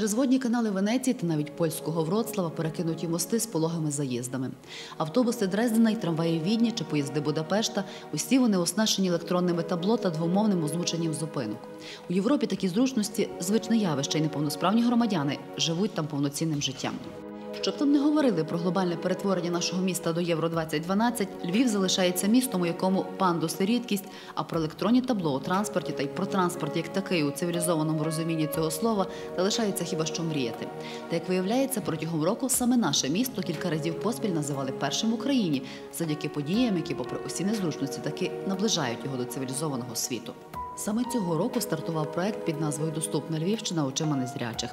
Через водні канали Венеції та навіть польського Вроцлава перекинуті мости з пологими заїздами. Автобуси Дрездена і трамваї Відні чи поїзди Будапешта усі вони оснащені електронними табло та двомовним озвученням зупинок. У Європі такі зручності звичне явище, і неповносправні громадяни живуть там повноцінним життям. Щоб там не говорили про глобальне перетворення нашого міста до Євро 2012, Львів залишається містом, у якому пандус – рідкість, а про електронні табло у транспорті та й про транспорт як такий у цивілізованому розумінні цього слова залишається хіба що мріяти. Та як виявляється, протягом року саме наше місто кілька разів поспіль називали першим в Україні завдяки подіям, які, попри усі незручності, таки наближають його до цивілізованого світу. Саме цього року стартував проект під назвою Доступна Львівщина очима незрячих.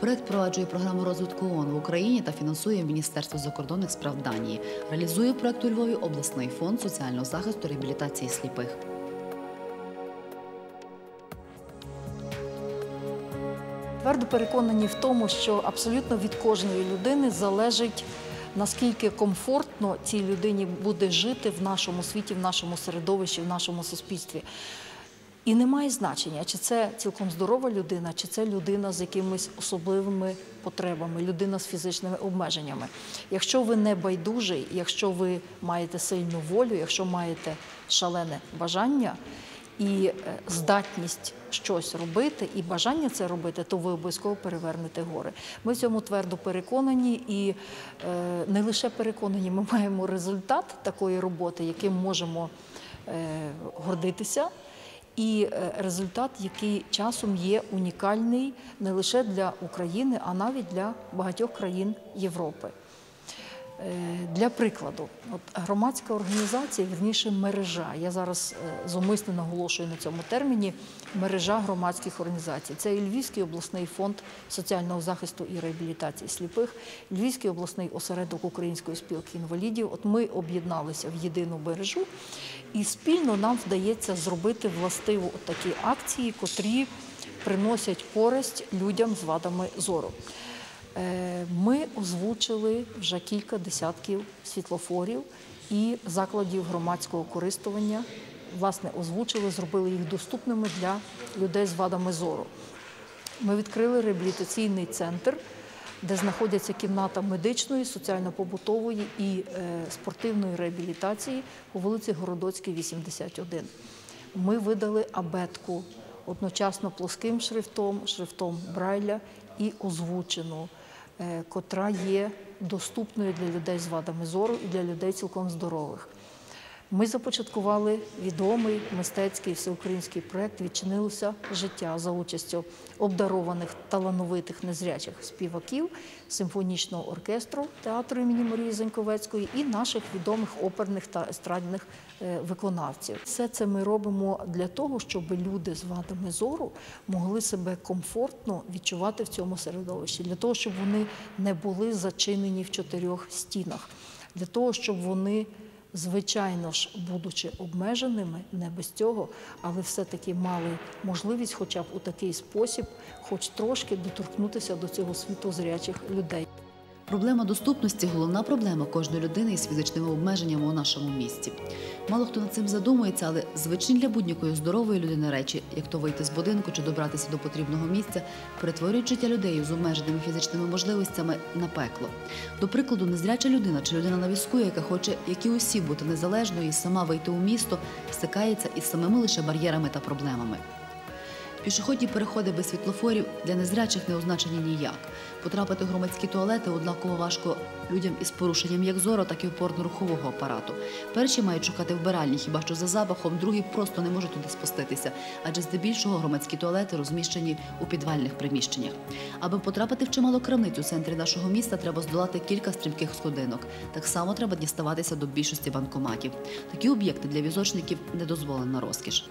Проект впроваджує програму розвитку ООН в Україні та фінансує Міністерство закордонних справ Данії. Реалізує проект у Львові обласний фонд соціального захисту реабілітації сліпих. Твердо переконані в тому, що абсолютно від кожної людини залежить наскільки комфортно цій людині буде жити в нашому світі, в нашому середовищі, в нашому суспільстві. І немає значення, чи це цілком здорова людина, чи це людина з якимись особливими потребами, людина з фізичними обмеженнями. Якщо ви не байдужий, якщо ви маєте сильну волю, якщо маєте шалене бажання і е, здатність щось робити, і бажання це робити, то ви обов'язково перевернете гори. Ми в цьому твердо переконані, і е, не лише переконані, ми маємо результат такої роботи, яким можемо е, гордитися. І е, результат, який часом є унікальний не лише для України, а навіть для багатьох країн Європи. Е, Для прикладу, от громадська організація, вірніше мережа. Я зараз е, зумисно наголошую на цьому терміні мережа громадських організацій. Це і Львівський обласний фонд соціального захисту і реабілітації сліпих, Львівський обласний осередок Української спілки інвалідів. От ми об'єдналися в єдину мережу, і спільно нам вдається зробити властиву такі акції, котрі приносять користь людям з вадами зору. Е, Ми озвучили вже кілька десятків світлофорів і закладів громадського користування. Власне, озвучили, зробили їх доступними для людей з вадами зору. Ми відкрили реабілітаційний центр, де знаходяться кімната медичної, соціально-побутової і е, спортивної реабілітації по вулиці Городоцькій, 81. Ми видали абетку одночасно плоским шрифтом, шрифтом Брайля і озвучену, е, котра є доступною для людей з вадами зору і для людей цілком здорових. Ми започаткували відомий мистецький всеукраїнський проєкт Відчинилося життя за участю обдарованих талановитих незрячих співаків симфонічного оркестру театру імені Марії Заньковецької і наших відомих оперних та естрадних е, виконавців. Все це ми робимо для того, щоб люди з вадами зору могли себе комфортно відчувати в цьому середовищі, для того, щоб вони не були зачинені в чотирьох стінах, для того, щоб вони звичайно ж, будучи обмеженими, не без цього, але все-таки мали можливість, хоча б у такий спосіб, хоч трошки доторкнутися до цього світу зрячих людей. Проблема доступності головна проблема кожної людини із фізичними обмеженнями у нашому місті. Мало хто над цим задумується, але звичні для будь-якої здорової людини речі, як то вийти з будинку чи добратися до потрібного місця, перетворюють життя людей з обмеженими фізичними можливостями на пекло. До прикладу, незряча людина чи людина на візку, яка хоче, як і усі, бути незалежною і сама вийти у місто, стикається із самими лише бар'єрами та проблемами. Пішохідні переходи без світлофорів для незрячих не означені ніяк. Потрапити в громадські туалети однаково важко людям із порушенням як зору, так і опорно-рухового апарату. Перші мають шукати вбиральні, хіба що за запахом, другі просто не можуть туди спуститися, адже здебільшого громадські туалети розміщені у підвальних приміщеннях. Аби потрапити в чимало крамниць у центрі нашого міста, треба здолати кілька стрімких сходинок. Так само треба діставатися до більшості банкоматів. Такі об'єкти для візочників не дозволена розкіш.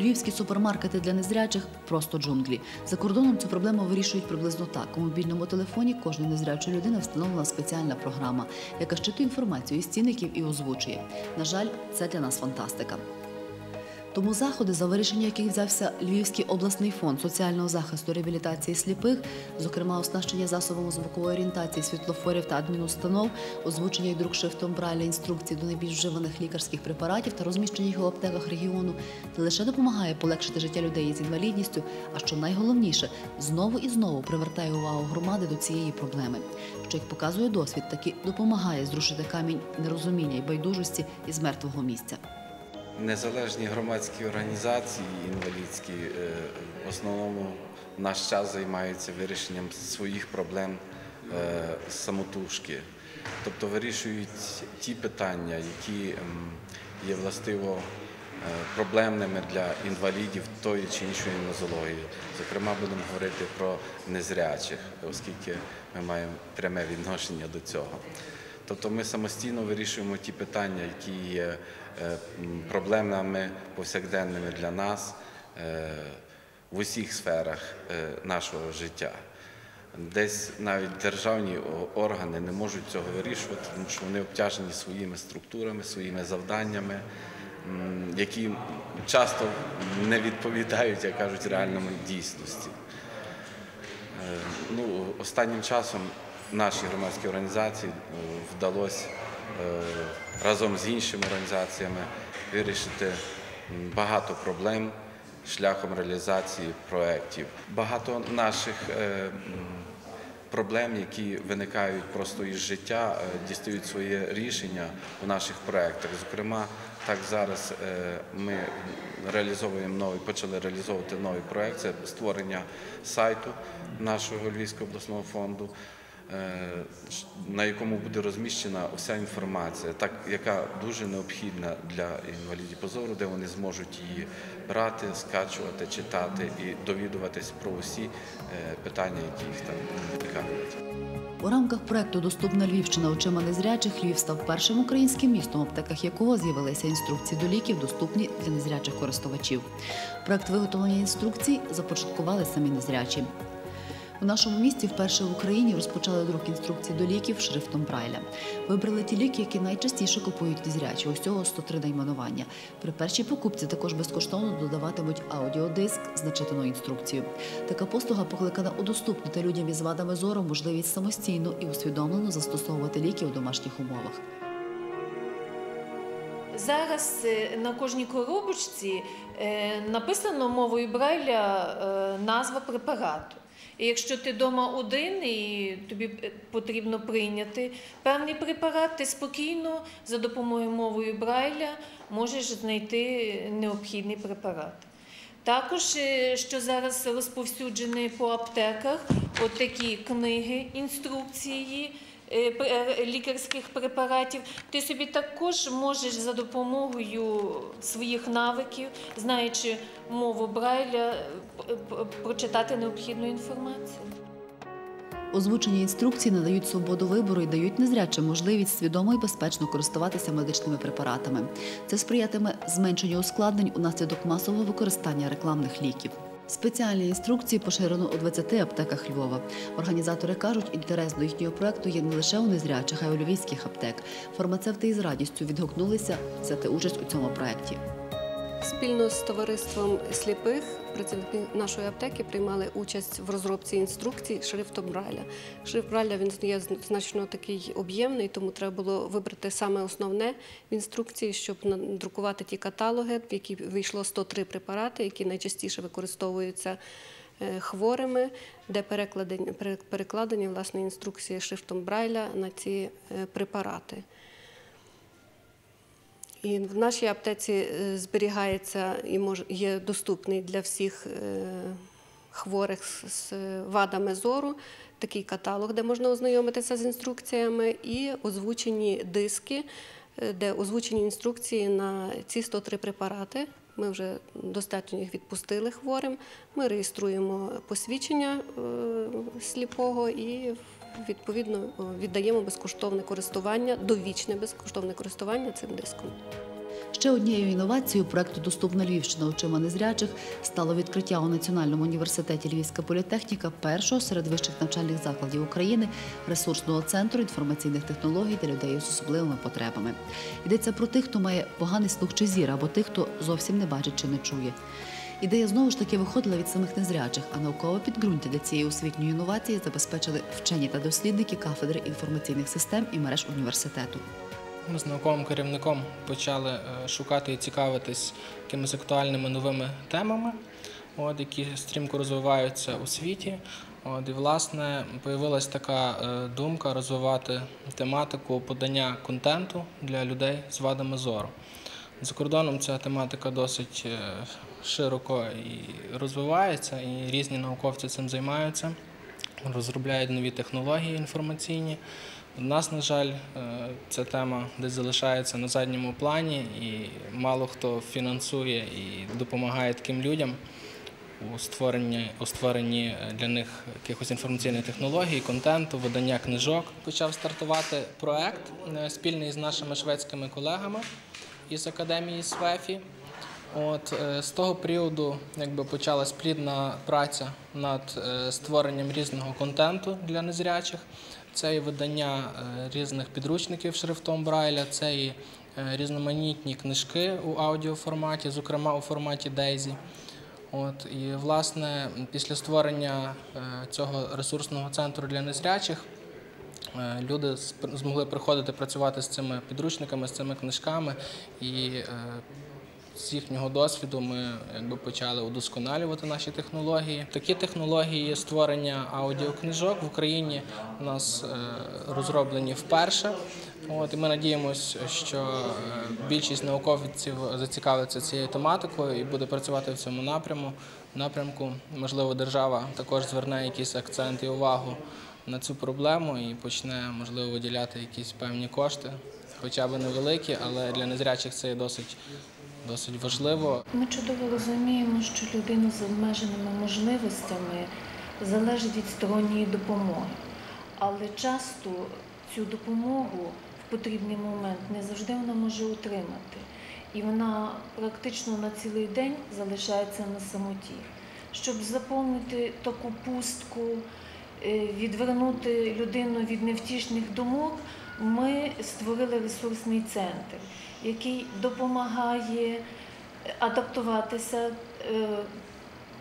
Львівські супермаркети для незрячих просто джунглі. За кордоном цю проблему вирішують приблизно так. У мобільному телефоні кожна незрячої людини встановлена спеціальна програма, яка щитує інформацію із цінників і озвучує. На жаль, це для нас фантастика. Тому заходи, за вирішення яких взявся Львівський обласний фонд соціального захисту реабілітації сліпих, зокрема оснащення засобами звукової орієнтації світлофорів та адмінустанов, озвучення і друк шрифтом Брайля інструкцій до найбільш вживаних лікарських препаратів та розміщення їх у аптеках регіону, не лише допомагає полегшити життя людей з інвалідністю, а що найголовніше, знову і знову привертає увагу громади до цієї проблеми, що як показує досвід, таки допомагає зрушити камінь нерозуміння і байдужості із мертвого місця. Незалежні громадські організації інвалідські е, в основному в наш час займаються вирішенням своїх проблем е, самотужки. Тобто вирішують ті питання, які ем, є властиво е, проблемними для інвалідів тої чи іншої нозології. Зокрема, будемо говорити про незрячих, оскільки ми маємо пряме відношення до цього. Тобто ми самостійно вирішуємо ті питання, які є проблемами повсякденними для нас е, в усіх сферах е, нашого життя. Десь навіть державні органи не можуть цього вирішувати, тому що вони обтяжені своїми структурами, своїми завданнями, які часто не відповідають, як кажуть, реальному дійсності. Е, Ну, останнім часом нашій громадській організації е, вдалося е, разом з іншими організаціями вирішити багато проблем шляхом реалізації проєктів. Багато наших е, проблем, які виникають просто із життя, е, дістають своє рішення у наших проєктах. Зокрема, так зараз е, ми реалізовуємо новий, почали реалізовувати новий проєкт. Це створення сайту нашого Львівського обласного фонду. Е, На якому буде розміщена вся інформація, так яка дуже необхідна для інвалідів по зору, де вони зможуть її брати, скачувати, читати і довідуватись про усі е, питання, які їх там цікавлять. У рамках проекту Доступна Львівщина очима незрячих Львів став першим українським містом, в аптеках якого з'явилися інструкції до ліків, доступні для незрячих користувачів. Проект виготовлення інструкцій започаткували самі незрячі. У нашому місті вперше в Україні розпочали друк інструкцій до ліків шрифтом Брайля. Вибрали ті ліки, які найчастіше купують незрячі. Усього 103 найменування. При першій покупці також безкоштовно додаватимуть аудіодиск з начитаною інструкцією. Така послуга покликана удоступнити людям із вадами зору можливість самостійно і усвідомлено застосовувати ліки у домашніх умовах. Зараз е, на кожній коробочці е, написано мовою Брайля е, назва препарату. І якщо ти вдома один і тобі е, потрібно прийняти певний препарат, ти спокійно за допомогою мовою Брайля можеш знайти необхідний препарат. Також, е, що зараз розповсюджені по аптеках, от такі книги, інструкції лікарських препаратів, ти собі також можеш за допомогою своїх навиків, знаючи мову Брайля, е, прочитати необхідну інформацію. Озвучені інструкції надають свободу вибору і дають незрячим можливість свідомо і безпечно користуватися медичними препаратами. Це сприятиме зменшенню ускладнень унаслідок масового використання рекламних ліків. Спеціальні інструкції поширено у 20 аптеках Львова. Організатори кажуть, інтерес до їхнього проекту є не лише у незрячих, а й у львівських аптек. Фармацевти із радістю відгукнулися взяти участь у цьому проекті. Спільно з товариством сліпих працівники нашої аптеки приймали участь в розробці інструкцій шрифтом Брайля. Шрифт Брайля він є значно такий об'ємний, тому треба було вибрати саме основне в інструкції, щоб надрукувати ті каталоги, в які вийшло 103 препарати, які найчастіше використовуються е, хворими, де перекладені, пере- перекладені власне інструкції шрифтом Брайля на ці е, препарати. І в нашій аптеці е, зберігається і є доступний для всіх е, хворих з- вадами зору такий каталог, де можна ознайомитися з інструкціями, і озвучені диски, е, де озвучені інструкції на ці 103 препарати. Ми вже достатньо їх відпустили хворим. Ми реєструємо посвідчення сліпого і відповідно віддаємо безкоштовне користування, довічне безкоштовне користування цим диском. Ще однією інновацією проекту Доступна Львівщина очима незрячих стало відкриття у Національному університеті Львівська політехніка першого серед вищих навчальних закладів України ресурсного центру інформаційних технологій для людей з особливими потребами. Йдеться про тих, хто має поганий слух чи зір, або тих, хто зовсім не бачить чи не чує. Ідея знову ж таки виходила від самих незрячих, а наукове підґрунтя для цієї освітньої інновації забезпечили вчені та дослідники кафедри інформаційних систем і мереж університету. Ми з науковим керівником почали е, шукати і цікавитись якимись актуальними новими темами, от, які стрімко розвиваються у світі. От, і, власне, появилась така е, думка розвивати тематику подання контенту для людей з вадами зору. За кордоном ця тематика досить е, широко і розвивається, і різні науковці цим займаються, розробляють нові технології інформаційні. У нас, на жаль, е, ця тема десь залишається на задньому плані, і мало хто фінансує і допомагає таким людям у створенні, у створенні е, для них якихось інформаційних технологій, контенту, видання книжок. Почав стартувати проект е, спільний з нашими шведськими колегами із академії СВЕФІ. От е, з того періоду якби почалась плідна праця над е, створенням різного контенту для незрячих. Це і видання е, різних підручників шрифтом Брайля, це і різноманітні книжки у аудіоформаті, зокрема у форматі Дейзі. От і власне після створення цього ресурсного центру для незрячих люди змогли приходити працювати з цими підручниками, з цими книжками і з їхнього досвіду ми якби почали удосконалювати наші технології. Такі технології створення аудіокнижок в Україні у нас е, розроблені вперше. От і ми надіємося, що е, більшість науковців зацікавиться цією тематикою і буде працювати в цьому напряму. Напрямку можливо, держава також зверне якийсь акцент і увагу на цю проблему і почне можливо виділяти якісь певні кошти, хоча б невеликі, але для незрячих це є досить досить важливо. Ми чудово розуміємо, що людина з обмеженими можливостями залежить від сторонньої допомоги. Але часто цю допомогу в потрібний момент не завжди вона може отримати. І вона практично на цілий день залишається на самоті. Щоб заповнити таку пустку, е, відвернути людину від невтішних думок, ми створили ресурсний центр, який допомагає адаптуватися, е,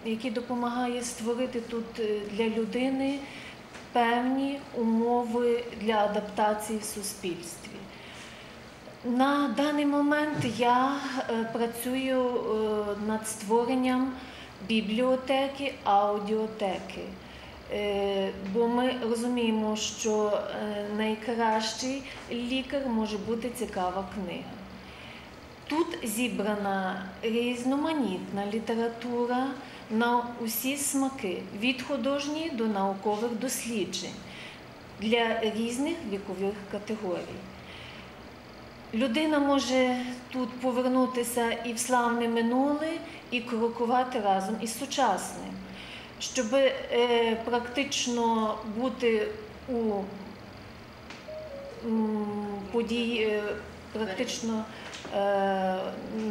який допомагає створити тут е, для людини певні умови для адаптації в суспільстві. На даний момент я е, працюю над створенням бібліотеки, аудіотеки. Бо ми розуміємо, що найкращий лікар може бути цікава книга. Тут зібрана різноманітна література на усі смаки, від художньої до наукових досліджень для різних вікових категорій. Людина може тут повернутися і в славне минуле, і крокувати разом із сучасним, щоб е, практично бути у події, е, практично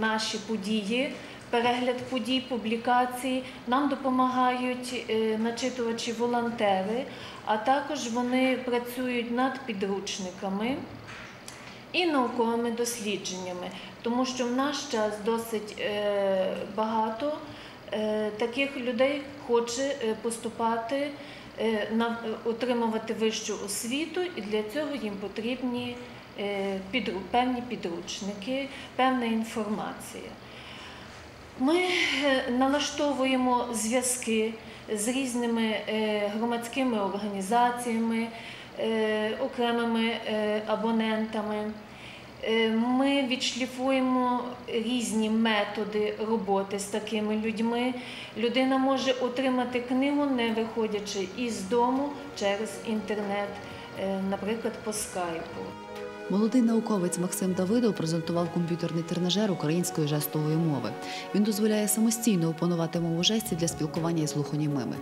наші події, перегляд подій, публікацій. Нам допомагають е, начитувачі волонтери, а також вони працюють над підручниками і науковими дослідженнями, тому що в наш час досить е, багато е, таких людей хоче е, поступати, е, е, отримувати вищу освіту, і для цього їм потрібні е, певні підручники, певна інформація. Ми е, налаштовуємо зв'язки з різними е, громадськими організаціями, окремими абонентами. Ми відшліфуємо різні методи роботи з такими людьми. Людина може отримати книгу, не виходячи із дому через інтернет, наприклад, по скайпу. Молодий науковець Максим Давидов презентував комп'ютерний тренажер української жестової мови. Він дозволяє самостійно опанувати мову жестів для спілкування із глухонімими.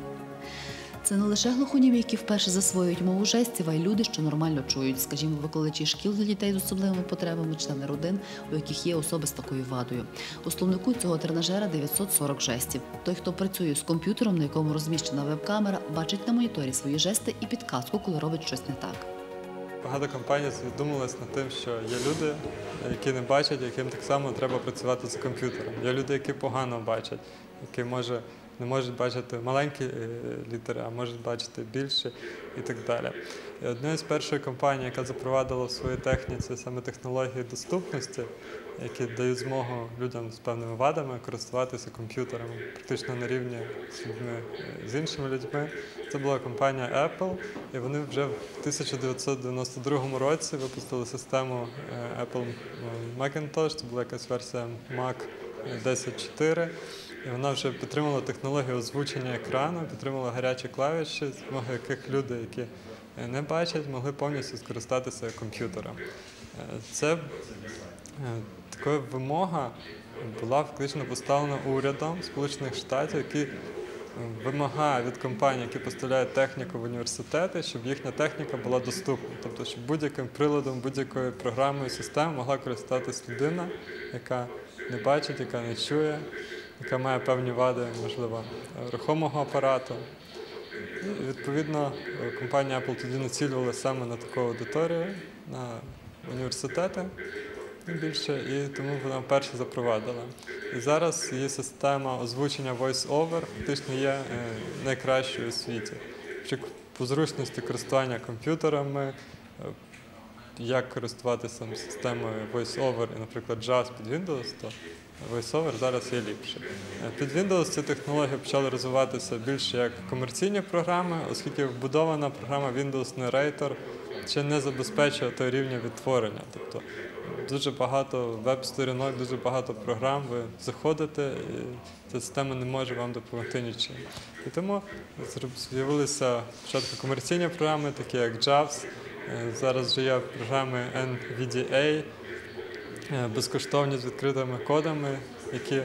Це не лише глухонімі, які вперше засвоюють мову жестів, а й люди, що нормально чують, скажімо, викладачі шкіл для дітей з особливими потребами, члени родин, у яких є особи з такою вадою. У словнику цього тренажера 940 жестів. Той, хто працює з комп'ютером, на якому розміщена веб-камера, бачить на моніторі свої жести і підказку, коли робить щось не так. Багато компаній задумалась над тим, що є люди, які не бачать, яким так само треба працювати з комп'ютером. Є люди, які погано бачать, які може, не можуть бачити маленькі е, літери, а можуть бачити більше і так далі. І однією з перших компаній, яка запровадила в своїй техніці саме технології доступності, які дають змогу людям з певними вадами користуватися комп'ютером практично на рівні з людьми е, з іншими людьми. Це була компанія Apple, і вони вже в 1992 році випустили систему е, Apple Macintosh, це була якась версія Mac 10.4. І вона вже підтримала технологію озвучення екрану, підтримала гарячі клавіші, з допомогою яких люди, які е, не бачать, могли повністю скористатися комп'ютером. Е, Це е, така вимога була фактично поставлена урядом Сполучених Штатів, який е, вимагає від компаній, які поставляють техніку в університети, щоб їхня техніка була доступна. Тобто, щоб будь-яким приладом, будь-якою програмою системи могла користуватись людина, яка не бачить, яка не чує, яка має певні вади, можливо, рухомого апарату. І, відповідно, компанія Apple тоді націлювала саме на таку аудиторію, на університети більше, і тому вона перша запровадила. І зараз її система озвучення voice-over фактично є е, найкращою у світі. По зручності користування комп'ютерами, е, як користуватися системою voice-over і, наприклад, Jazz під Windows, то VoiceOver зараз є ліпше. Е, Під Windows ці технології почали розвиватися більше як комерційні програми, оскільки вбудована програма Windows Narrator ще не забезпечує той рівня відтворення. Тобто дуже багато веб-сторінок, дуже багато програм. Ви заходите, і ця система не може вам допомогти нічим. І тому з'явилися спочатку комерційні програми, такі як JAWS. Е, Зараз вже є програми NVDA, е, безкоштовні з відкритими кодами, які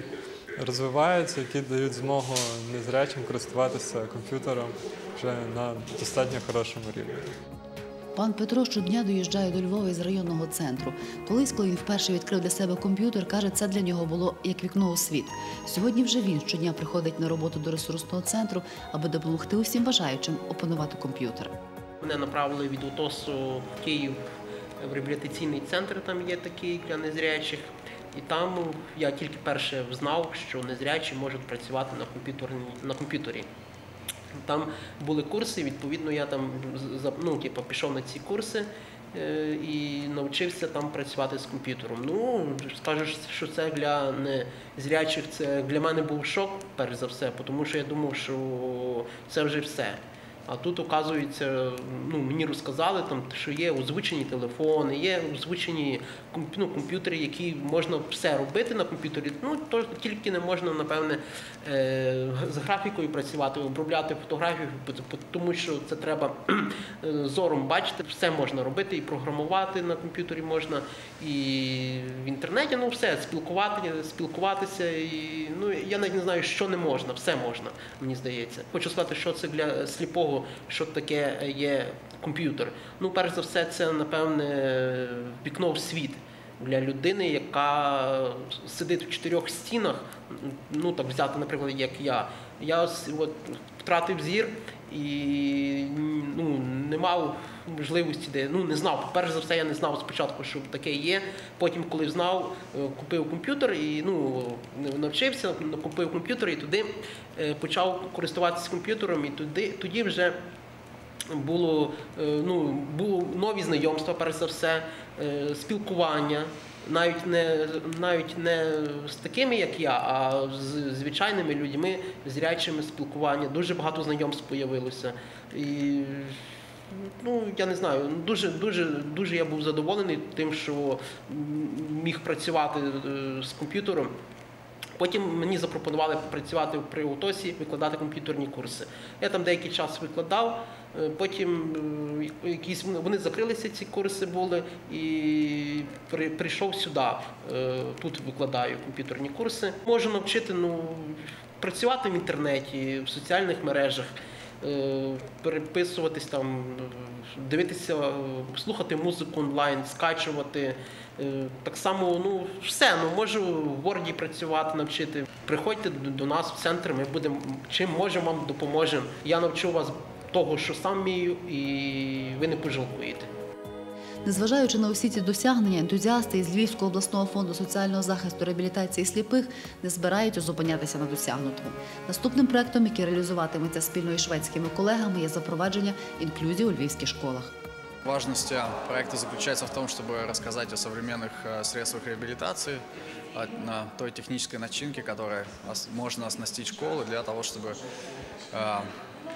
розвиваються, які дають змогу незрячим користуватися комп'ютером вже на достатньо хорошому рівні. Пан Петро щодня доїжджає до Львова із районного центру. Колись, коли він вперше відкрив для себе комп'ютер, каже, це для нього було як вікно у світ. Сьогодні вже він щодня приходить на роботу до ресурсного центру, аби допомогти усім бажаючим опанувати комп'ютер. Мене направили від УТОСу Київ в реабілітаційний центр, там є такий для незрячих. І там я тільки перше знав, що незрячі можуть працювати на комп'ютері. Там були курси, відповідно, я там ну, типу, пішов на ці курси е, і навчився там працювати з комп'ютером. Ну, скажеш, що це для незрячих, це для мене був шок, перш за все, тому що я думав, що це вже все. А тут, оказується, ну, мені розказали, там, що є озвучені телефони, є озвучені ну, комп'ютери, які можна все робити на комп'ютері. Ну, то тільки не можна, напевне, е, з графікою працювати, обробляти фотографію, тому що це треба е, зором бачити, все можна робити, і програмувати на комп'ютері можна, і в інтернеті, ну все, спілкувати, спілкуватися. І, ну, я навіть не знаю, що не можна, все можна, мені здається. Хочу сказати, що це для сліпого, що таке є комп'ютер. Ну, перш за все, це, напевне, вікно в світ. Для людини, яка сидить в чотирьох стінах, ну так взяти, наприклад, як я. Я от, втратив зір і ну, не мав можливості, де ну не знав. Перш за все, я не знав спочатку, що таке є. Потім, коли знав, е, купив комп'ютер і ну навчився, купив комп'ютер і туди е, почав користуватися комп'ютером, і туди тоді вже. Було е, ну було нові знайомства, перш за все, спілкування, навіть не навіть не з такими, як я, а з звичайними людьми, зрячими спілкування. Дуже багато знайомств появилося. І ну я не знаю, дуже дуже дуже я був задоволений тим, що міг працювати е, з комп'ютером. Потім мені запропонували працювати при УТОСі, викладати комп'ютерні курси. Я там деякий час викладав, е, потім е, якісь вони закрилися, ці курси були, і при- прийшов сюди. Е, Тут викладаю комп'ютерні курси. Можу навчити ну, працювати в інтернеті, в соціальних мережах. Е, переписуватись там, дивитися, слухати музику онлайн, скачувати. Е, Так само, ну все, ну можу в Word працювати, навчити. Приходьте до нас в центр, ми будемо чим можемо вам допоможемо. Я навчу вас того, що сам вмію, і ви не пожалкуєте. Незважаючи на усі ці досягнення, ентузіасти із Львівського обласного фонду соціального захисту реабілітації сліпих не збираються зупинятися на досягнутому. Наступним проектом, який реалізуватиметься спільно із шведськими колегами, є запровадження інклюзії у львівських школах. Важность э, проекта заключается в том, чтобы рассказать о современных э, средствах реабилитации, о на той технической начинке, которой ос- можно оснастить школы для того, чтобы э,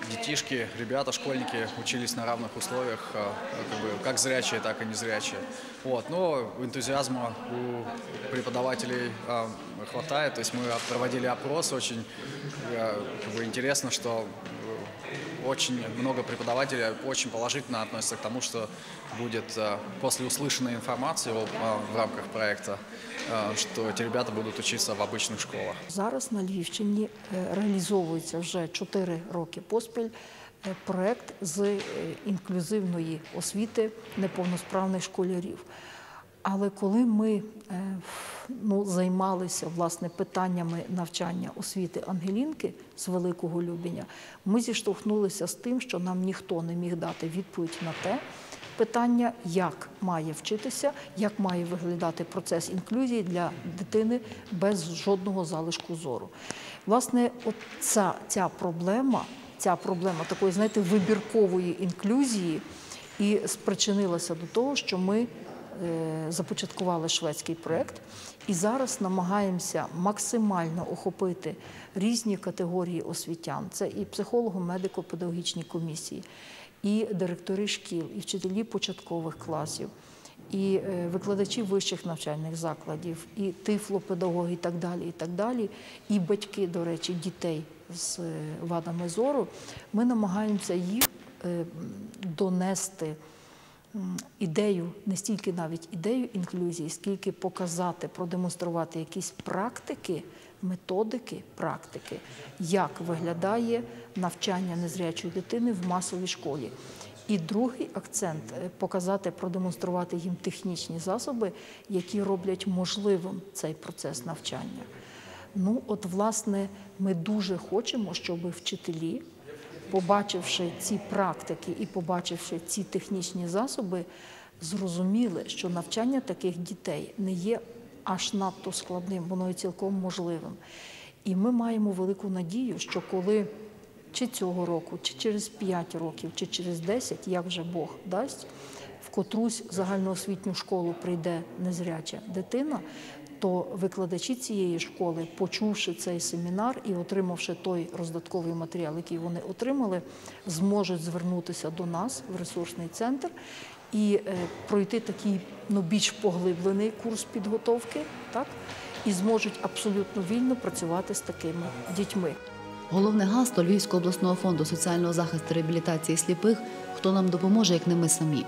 детишки, ребята, школьники учились на равных условиях, э, как, бы, как зрячие, так и незрячие. Вот. Но энтузиазма у преподавателей э, хватает. То есть мы проводили опрос, очень э, как бы интересно, что очень много преподавателей очень положительно относятся к тому, что будет э, после услышанной информации о- э, в рамках проекта, э, что эти ребята будут учиться в обычных школах. Зараз на Львівщині е, реалізовується вже 4 роки поспіль е, проект з е, інклюзивної освіти неповносправних школярів. Але коли ми е, ну, займалися власне питаннями навчання освіти Ангелінки з Великого Любеня, ми зіштовхнулися з тим, що нам ніхто не міг дати відповідь на те питання, як має вчитися, як має виглядати процес інклюзії для дитини без жодного залишку зору. Власне, от ця, проблема, ця проблема такої, знаєте, вибіркової інклюзії і спричинилася до того, що ми започаткували шведський проєкт і зараз намагаємося максимально охопити різні категорії освітян. Це і психолого-медико-педагогічні комісії, і директори шкіл, і вчителі початкових класів, і е, викладачі вищих навчальних закладів, і тифлопедагоги, і так далі, і так далі, і батьки, до речі, дітей з е, вадами зору. Ми намагаємося їх е, донести ідею, не стільки навіть ідею інклюзії, скільки показати, продемонструвати якісь практики, методики, практики, як виглядає навчання незрячої дитини в масовій школі. І другий акцент показати, продемонструвати їм технічні засоби, які роблять можливим цей процес навчання. Ну, от, власне, ми дуже хочемо, щоб вчителі, побачивши ці практики і побачивши ці технічні засоби, зрозуміли, що навчання таких дітей не є аж надто складним, воно є цілком можливим. І ми маємо велику надію, що коли чи цього року, чи через 5 років, чи через 10, як вже Бог дасть, в котрусь загальноосвітню школу прийде незряча дитина, то викладачі цієї школи, почувши цей семінар і отримавши той роздатковий матеріал, який вони отримали, зможуть звернутися до нас в ресурсний центр і е, пройти такий ну, більш поглиблений курс підготовки, так, і зможуть абсолютно вільно працювати з такими дітьми. Головне гасло Львівського обласного фонду соціального захисту реабілітації сліпих хто нам допоможе, як не ми самі.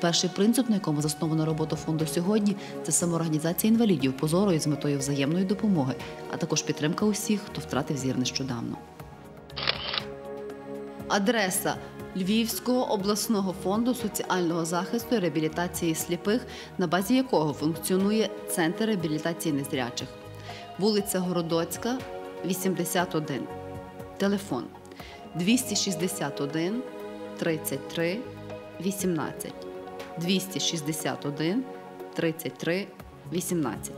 Перший принцип, на якому заснована робота фонду сьогодні, це самоорганізація інвалідів позорою з метою взаємної допомоги, а також підтримка усіх, хто втратив зір нещодавно. Адреса Львівського обласного фонду соціального захисту і реабілітації сліпих, на базі якого функціонує центр реабілітації незрячих. Вулиця Городоцька, 81. Телефон 261 33 18. 261 33 18.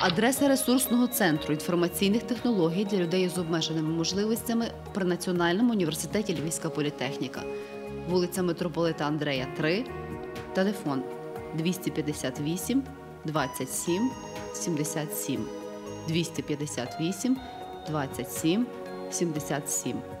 Адреса ресурсного центру інформаційних технологій для людей з обмеженими можливостями при Національному університеті Львівська політехніка, вулиця Митрополита Андрея, 3, телефон 258 27 77 258 27 77